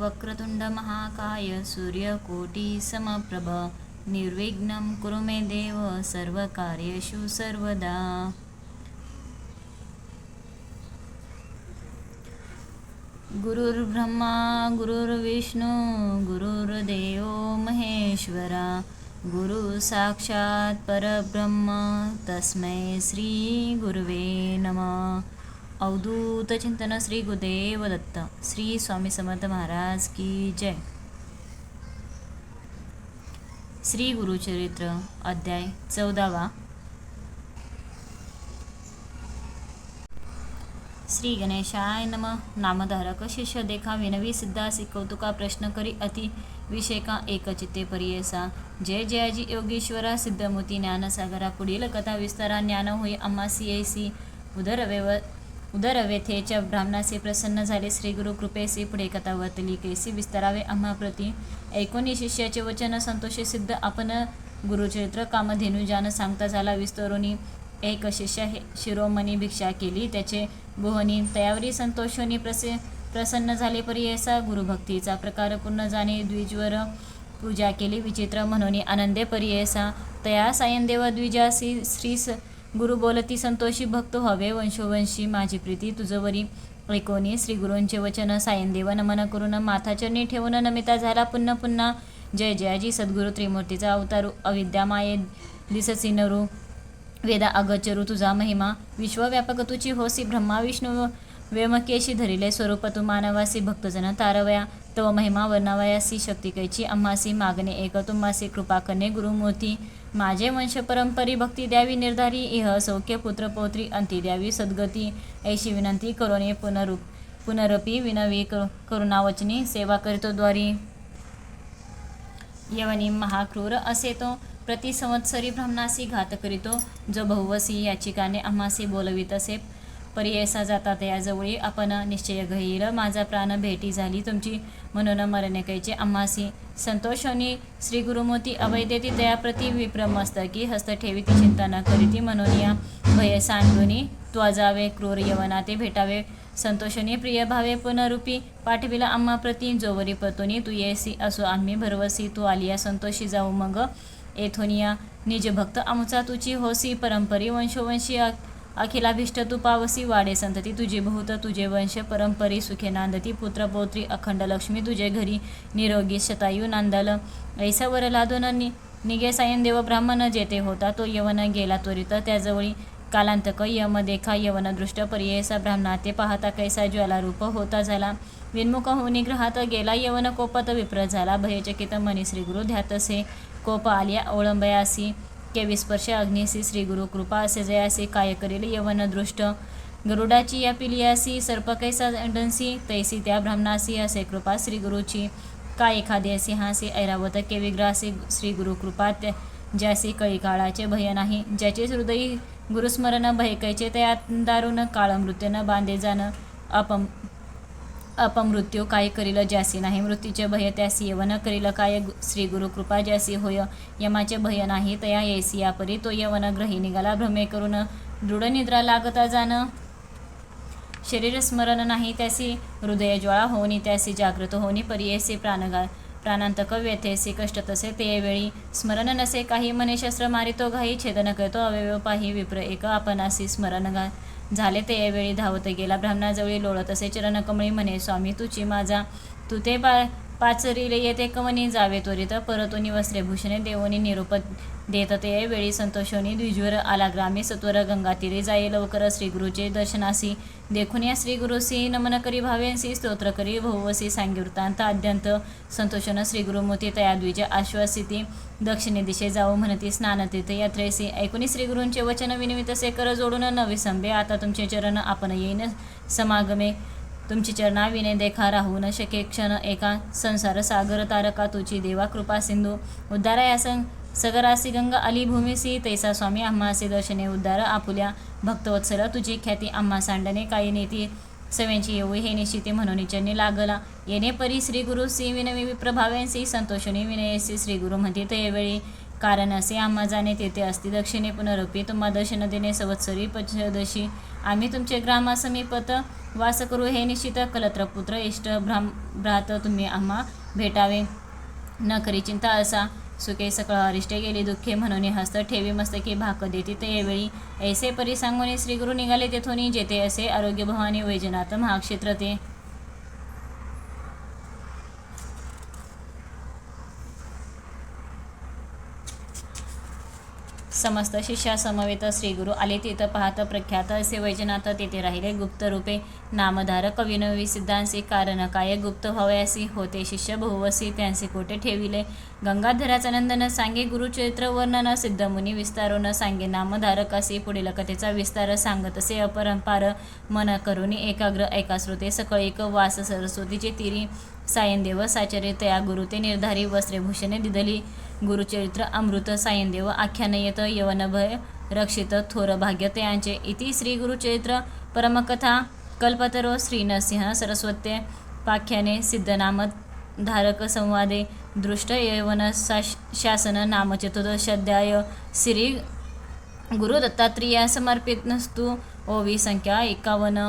वक्रतुंड महाकाय सूर्यकोटी समप्रभ निर्विघ्नं कुरु मे देव सर्वकार्येषु सर्वदा। गुरुर्ब्रह्मा गुरुर्विष्णू गुरुर्देव महेश्वरा गुरु साक्षात परब्रह्म तस्मै श्री गुरुवे नमः। अवधूत चिंतन श्री गुदेव दत्त श्री स्वामी समर्थ महाराज की जय. श्री गुरुचरित्र अध्याय चौदावा. श्री गणेशाय नम. नामधारक शिष्य देखा विनवी सिद्धासी कौतुका प्रश्न करी अति विषयका एकचित्ते परियसा. जय जयाजी योगीश्वरा सिद्धमूती ज्ञानसागरा पुढील कथा विस्तारा ज्ञान होई अम्मासी ऐसी उदरव्यव उदरव्यथेच्या ब्राह्मणासे प्रसन्न झाले श्री गुरु कृपेसी पुढे कथा वर्तली कैसी विस्तारावे आम्हाप्रती ऐकोनी शिष्याचे वचन संतोषे सिद्ध आपण गुरुचरित्र कामधेनुजान सांगता झाला विस्तरोनी एक शिष्य हे शिरोमणी भिक्षा केली। त्याचे गोहनी तयावरी संतोषोनी प्रसे प्रसन्न झाले परी ऐसा गुरुभक्तीचा प्रकार पूर्ण जाणे द्विजवर पूजा केली। विचित्र म्हणून आनंदे परी ऐसा। तया सायनदेव द्विजासी श्री स गुरु बोलती संतोषी भक्त हवे वंशोवंशी माझी प्रीती. तुझवरी ऐकोनी श्री गुरूंचे वचन सायनदेव नमन करून माथाचरणी ठेवून नमिता झाला. पुन्हा पुन्हा जय जयाजी सद्गुरु त्रिमूर्तीचा अवतारू अविद्यामाये दिससी नरू वेदा अगचरू तुझा महिमा. विश्वव्यापक तुची होसी ब्रह्मा विष्णू वेमकेशी धरिले स्वरूप तू मानवासी भक्तजन तारवया. तव महिमा वर्णावयासी शक्ती कैची अम्मासी मागणे एक तुम्हासी कृपा करणे गुरुमूर्ती. माझे वंश परंपरी भक्ती द्यावी निर्धारी इह सौख्य पुत्र पौत्री अंती द्यावी सद्गती. ऐशी विनंती करोने पुनरुप पुनरपी विनवी करुणावचनी सेवा करीतो द्वारी. यवनी महाक्रूर असे तो प्रति संवत्सरी ब्राह्मणासी घात करीतो. जो बहुवसी याचिकाने आम्हासी बोलवीत असे परियसा जातात. याजवळी आपण निश्चय घेईल. माझा प्राण भेटी झाली. तुमची म्हणून मरणे कैचे आम्हासी संतोषोनी श्री गुरुमूर्ती अवैदेती दयाप्रती विप्रमस्तकी हस्त ठेवी ती चिंता न करीती म्हणून या भय सांडूनी. त्वाजावे क्रूर यवना ते भेटावे. संतोषणी प्रिय भावे पुनरूपी पाठविला आम्हा प्रती. जोवरी पतोनी तू येसी असो आम्ही भरवसी. तू आलिया संतोषी जाऊ मग. एथोनिया निज भक्त आमचा तुची होसी. परंपरी वंशोवंशी अखिलाभिष्ट तू पावसी वाडे संतती तुझे बहुत तुझे वंश परंपरी सुखे नांदती पुत्र पौत्री अखंड लक्ष्मी तुझे घरी निरोगी शतायू नांदल. ऐसावर लादून नि निगे सायन देव ब्राह्मण जेथे होता तो यवन गेला त्वरित. त्याजवळी कालांतक यम देखा यवन दृष्ट पर्ययसा ब्राह्मणा ते पाहता कैसा ज्वाला रूप होता झाला. विनमुख होऊन ग्रहात गेला यवन कोपात विप्र झाला. भयचकित मनी श्री गुरु ध्यातसे. कोप आलिया ओळंबयासी. के विस्पर्श अग्निसी श्री गुरु कृपा असे जयासी काय करील यवन दृष्ट गरुडाची या पिलियासी सर्प कैसा डंसी तैसी त्या ब्राह्मणासी असे कृपा श्री गुरुची. काय एखादे हासी ऐरावत के श्री गुरु कृपा त्या ज्यासी कळी काळाचे भय नाही ज्याचे हृदयी गुरुस्मरण भयकैचे तया दारुण काळ मृत्यूनं बांधे जाणं. अपम अपमृत्यू काय करील ज्यासी नाही मृत्यूचे भय त्यासी यवन करील काय? श्री गुरु कृपा ज्यासी होय यमाचे भय नाही तया येसी यापरी तो यवन ग्रही निघाला भ्रमे करून दृढ निद्रा लागता जाणं. शरीर स्मरण नाही त्यासी हृदय ज्वाळा होनी त्यासी जागृत होनी परियेसे प्राणगा प्राणांतक व्यथेसे कष्ट तसे ते वेळी. स्मरण नसे काही मने शस्त्र मारितो घाई छेदन करतो अवयव पाही विप्र एक आपणासी स्मरण घा झाले ते यावेळी धावत गेला. ब्राह्मणाजवळी लोळत असे चरण कमळी म्हणे स्वामी तुची माझा तू ते पा पाचरीले येते कवनी जावे त्वरित परतोनी वस्त्रे भूषणे देवोनी निरुपत देत ते वेळी संतोषोनी द्विजवर आला ग्रामी सत्वर गंगातीरे जाई लवकर श्रीगुरुचे दर्शनासी. देखून या श्रीगुरुसी नमन करी भावेंसी स्तोत्र करी भवसी सांगी वृत्तांत आद्यंत संतोषन श्रीगुरुमूर्ती तया द्विज आश्वासिती. दक्षिणे दिशे जाऊ म्हणती स्नानतीर्थ यात्रेसी. ऐकुनी श्रीगुरूंचे वचन विनिमित से कर जोडून न विसंबे आता तुमचे चरण आपण येईन समागमे. तुमची चरणा विने देखा राहू न शके क्षण. एका संसार सागर तारका तुझी देवा कृपा सिंधू. उद्धारा या सं सगरासी गंगा अली भूमिसी तैसा स्वामी अम्मासी दर्शने उद्धार आपुल्या भक्तवत्सल तुझी ख्याती आम्हा सांडणे काही नेती? सव्यांची येऊ हे निश्चिते म्हणून चरणी लागला. येणे परी श्री गुरु सी विनवी विप्रभावेंसी संतोषणी विनयसी श्री गुरु म्हणते ते वेळी. कारण असे आम्हा जाणे तेथे अस्ति दक्षिणे पुनरपी. तुम्हा दर्शन देणे संवत्सरी पचदशी. आम्ही तुमचे ग्रामासमीपत वास करू हे निश्चित कलत्रपुत्र इष्ट भ्राम भ्रात तुम्ही आम्हा भेटावे. न करी चिंता असा. सुखे सकळ अरिष्टे गेली दुःखे म्हणून हस्त ठेवी मस्तकी भाक देती. ते वेळी ऐसे परी सांगून श्रीगुरु निघाले तेथून जेथे असे आरोग्य भवानी वैजनाथ महाक्षेत्र ते समस्त शिष्या समवेत श्रीगुरु आले तिथं पाहत प्रख्यात असे वैजनाथ तेथे राहिले. गुप्त रूपे नामधार कविनवी सिद्धांसी कारण काय गुप्त हवयासी होते. शिष्य बहुवसी त्यांचे कोठे ठेविले? गंगाधराचा नंदन सांगे गुरुचरित्र वर्णन सिद्धमुनी विस्तारून सांगे. नामधारक असे पुढील कथेचा विस्तार सांगत असे अपरंपार मन करुणी एकाग्र ऐका श्रोते सकळ एक वास सरस्वतीचे तिरी सायनदेव साचरे तया गुरु ते निर्धारी वस्त्रेभूषणे दिदली. गुरुचरित्र अमृत सायनदेव आख्यान येत यवनभय रक्षित थोर भाग्यत यांचे इति श्री गुरुचरित्र परमकथा कल्पतरो श्री नरसिंह सरस्वते पाख्याने सिद्धनाम धारक संवादे दृष्ट यवन शास शासन नाम चतुर्दशाध्याय श्री गुरुदत्तात्रेया समर्पित नस्तु ओवी संख्या एकावन्न.